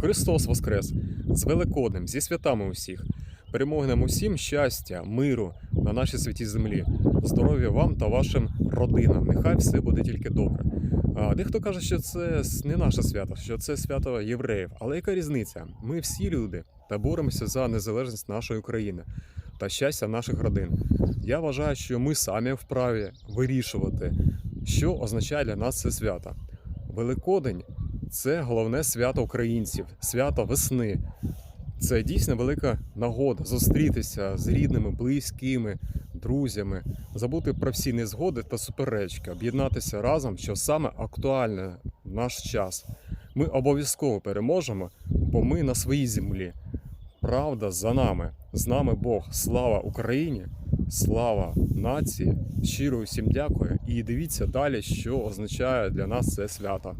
Христос Воскрес! З Великоднем, зі святами усіх! Перемоги нам усім щастя, миру на нашій святій землі, здоров'я вам та вашим родинам. Нехай все буде тільки добре. Дехто каже, що це не наше свято, що це свято євреїв. Але яка різниця? Ми всі люди та боремося за незалежність нашої України та щастя наших родин. Я вважаю, що ми самі вправі вирішувати, що означає для нас це свято. Великодень це головне свято українців, свято весни. Це дійсно велика нагода зустрітися з рідними, близькими, друзями, забути про всі незгоди та суперечки, об'єднатися разом, що саме актуальне в наш час. Ми обов'язково переможемо, бо ми на своїй землі. Правда за нами, з нами Бог. Слава Україні! Слава нації! Щиро всім дякую і дивіться далі, що означає для нас це свято.